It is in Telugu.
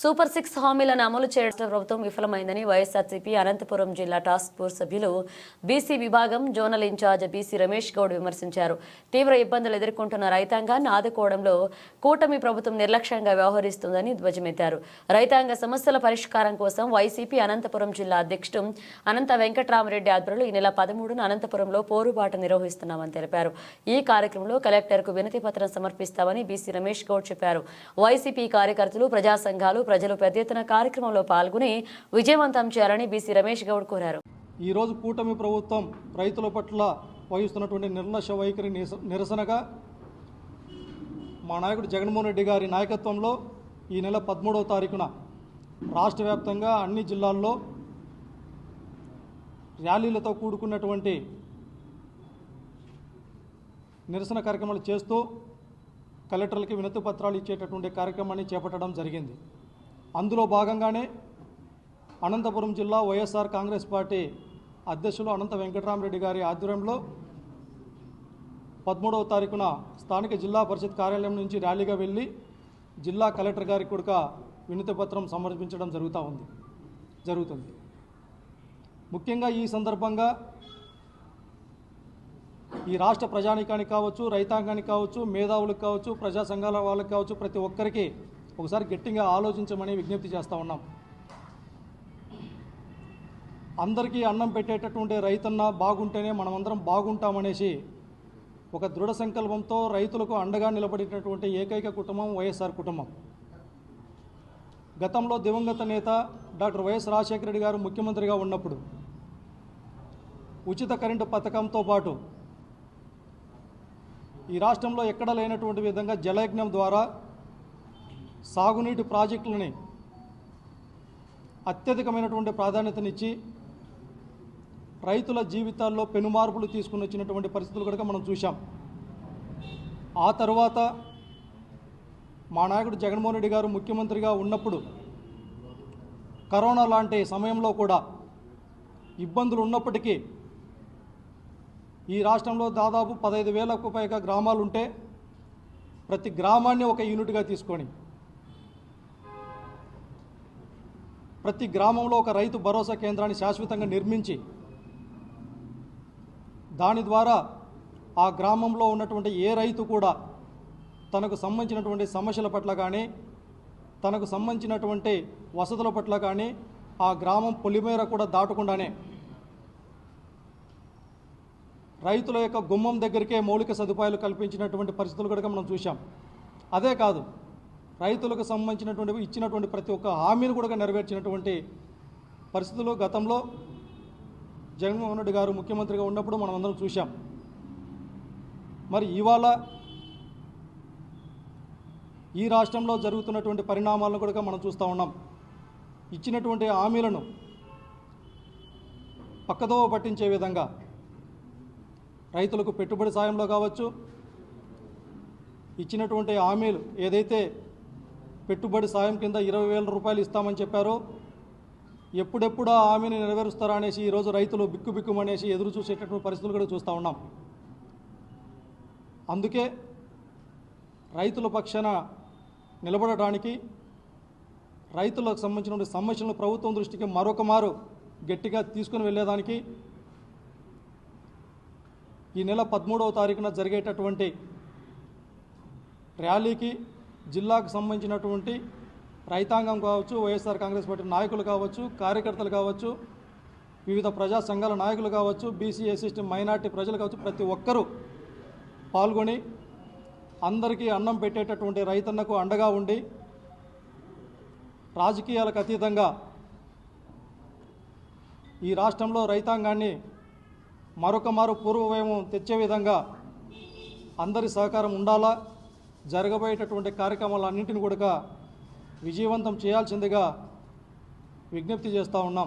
సూపర్ సిక్స్ హామీలను అమలు చేయడం ప్రభుత్వం విఫలమైందని వైఎస్ఆర్సీపీ అనంతపురం జిల్లా టాస్క్ ఫోర్స్ సభ్యులు బీసీ విభాగం zonal incharge BC Ramesh Goud విమర్శించారు. తీవ్ర ఇబ్బందులు ఎదుర్కొంటున్న రైతాంగాన్ని ఆదుకోవడంలో కూటమి ప్రభుత్వం నిర్లక్ష్యంగా వ్యవహరిస్తుందని ధ్వజమెత్తారు. రైతాంగ సమస్యల పరిష్కారం కోసం వైసీపీ అనంతపురం జిల్లా అధ్యక్షుడు అనంత వెంకట్రామరెడ్డి ఆధ్వర్యంలో ఈ నెల పదమూడున అనంతపురంలో పోరుబాట నిర్వహిస్తున్నామని తెలిపారు. ఈ కార్యక్రమంలో కలెక్టర్కు వినతి పత్రం సమర్పిస్తామని బీసీ రమేష్ గౌడ్ చెప్పారు. వైసీపీ కార్యకర్తలు ప్రజా సంఘాలు ప్రజలు పెద్ద ఎత్తున కార్యక్రమంలో పాల్గొని విజయవంతం చేయాలని బీసీ రమేష్ గౌడ్ కోరారు. ఈరోజు కూటమి ప్రభుత్వం రైతుల పట్ల వహిస్తున్నటువంటి నిర్లక్ష్య వైఖరి నిరసనగా మా నాయకుడు జగన్మోహన్ రెడ్డి గారి నాయకత్వంలో ఈ నెల పదమూడవ తారీఖున రాష్ట్ర వ్యాప్తంగా అన్ని జిల్లాల్లో ర్యాలీలతో కూడుకున్నటువంటి నిరసన కార్యక్రమాలు చేస్తూ కలెక్టర్లకి వినతి పత్రాలు ఇచ్చేటటువంటి కార్యక్రమాన్ని చేపట్టడం జరిగింది. అందులో భాగంగానే అనంతపురం జిల్లా వైఎస్ఆర్ కాంగ్రెస్ పార్టీ అధ్యక్షులు అనంత వెంకటరామరెడ్డి గారి ఆధ్వర్యంలో పదమూడవ తారీఖున స్థానిక జిల్లా పరిషత్ కార్యాలయం నుంచి ర్యాలీగా వెళ్ళి జిల్లా కలెక్టర్ గారికి కొడుక వినతి పత్రం సమర్పించడం జరుగుతూ ఉంది జరుగుతుంది. ముఖ్యంగా ఈ సందర్భంగా ఈ రాష్ట్ర ప్రజానికానికి కావచ్చు రైతాంగానికి కావచ్చు మేధావులకు కావచ్చు ప్రజా సంఘాల వాళ్ళకి కావచ్చు ప్రతి ఒక్కరికి ఒకసారి గట్టిగా ఆలోచించమని విజ్ఞప్తి చేస్తూ ఉన్నాం. అందరికీ అన్నం పెట్టేటటువంటి రైతన్న బాగుంటేనే మనమందరం బాగుంటామనేసి ఒక దృఢ సంకల్పంతో రైతులకు అండగా నిలబడినటువంటి ఏకైక కుటుంబం వైఎస్ఆర్ కుటుంబం. గతంలో దివంగత నేత డాక్టర్ వైఎస్ రాజశేఖర రెడ్డి గారు ముఖ్యమంత్రిగా ఉన్నప్పుడు ఉచిత కరెంటు పథకంతో పాటు ఈ రాష్ట్రంలో ఎక్కడ లేనటువంటి విధంగా జలయజ్ఞం ద్వారా సాగునీటి ప్రాజెక్టులని అత్యధికమైనటువంటి ప్రాధాన్యతనిచ్చి రైతుల జీవితాల్లో పెనుమార్పులు తీసుకుని వచ్చినటువంటి పరిస్థితులు కనుక మనం చూశాం. ఆ తర్వాత మా నాయకుడు జగన్మోహన్ రెడ్డి గారు ముఖ్యమంత్రిగా ఉన్నప్పుడు కరోనా లాంటి సమయంలో కూడా ఇబ్బందులు ఉన్నప్పటికీ ఈ రాష్ట్రంలో దాదాపు పదహైదు వేలకు పైగా గ్రామాలు ఉంటే ప్రతి గ్రామాన్ని ఒక యూనిట్గా తీసుకొని ప్రతి గ్రామంలో ఒక రైతు భరోసా కేంద్రాన్ని శాశ్వతంగా నిర్మించి దాని ద్వారా ఆ గ్రామంలో ఉన్నటువంటి ఏ రైతు కూడా తనకు సంబంధించినటువంటి సమస్యల పట్ల కానీ తనకు సంబంధించినటువంటి వసతుల పట్ల కానీ ఆ గ్రామం పొలిమేర కూడా దాటకుండానే రైతుల యొక్క గుమ్మం దగ్గరికే మౌలిక సదుపాయాలు కల్పించినటువంటి పరిస్థితులు కనుక మనం చూశాం. అదే కాదు రైతులకు సంబంధించినటువంటి ఇచ్చినటువంటి ప్రతి ఒక్క హామీని కూడా నెరవేర్చినటువంటి పరిస్థితులు గతంలో జగన్మోహన్ రెడ్డి గారు ముఖ్యమంత్రిగా ఉన్నప్పుడు మనం అందరం చూశాం. మరి ఇవాళ ఈ రాష్ట్రంలో జరుగుతున్నటువంటి పరిణామాలను కూడా మనం చూస్తూ ఉన్నాం. ఇచ్చినటువంటి హామీలను పక్కదోవ పట్టించే విధంగా రైతులకు పెట్టుబడి సాయంలో కావచ్చు ఇచ్చినటువంటి హామీలు ఏదైతే పెట్టుబడి సాయం కింద ఇరవై వేల రూపాయలు ఇస్తామని చెప్పారు. ఎప్పుడెప్పుడు ఆ హామీని నెరవేరుస్తారా అనేసి ఈరోజు రైతులు బిక్కు బిక్కుమనేసి ఎదురు చూసేటటువంటి పరిస్థితులు కూడా చూస్తూ ఉన్నాం. అందుకే రైతుల పక్షాన నిలబడటానికి రైతులకు సంబంధించిన సమస్యలను ప్రభుత్వం దృష్టికి మరొక మారు గట్టిగా తీసుకుని వెళ్ళేదానికి ఈ నెల పదమూడవ తారీఖున జరిగేటటువంటి ర్యాలీకి జిల్లాకు సంబంధించినటువంటి రైతాంగం కావచ్చు వైఎస్ఆర్ కాంగ్రెస్ పార్టీ నాయకులు కావచ్చు కార్యకర్తలు కావచ్చు వివిధ ప్రజా సంఘాల నాయకులు కావచ్చు బీసీ ఎస్సీ మైనార్టీ ప్రజలు కావచ్చు ప్రతి ఒక్కరూ పాల్గొని అందరికీ అన్నం పెట్టేటటువంటి రైతన్నకు అండగా ఉండి రాజకీయాలకు అతీతంగా ఈ రాష్ట్రంలో రైతాంగాన్ని మరొక మారు పూర్వవైవం తెచ్చే విధంగా అందరి సహకారం ఉండాలా? జరగబోయేటటువంటి కార్యక్రమాలన్నింటిని కూడా విజయవంతం చేయాల్సిందిగా విజ్ఞప్తి చేస్తూ ఉన్నాం.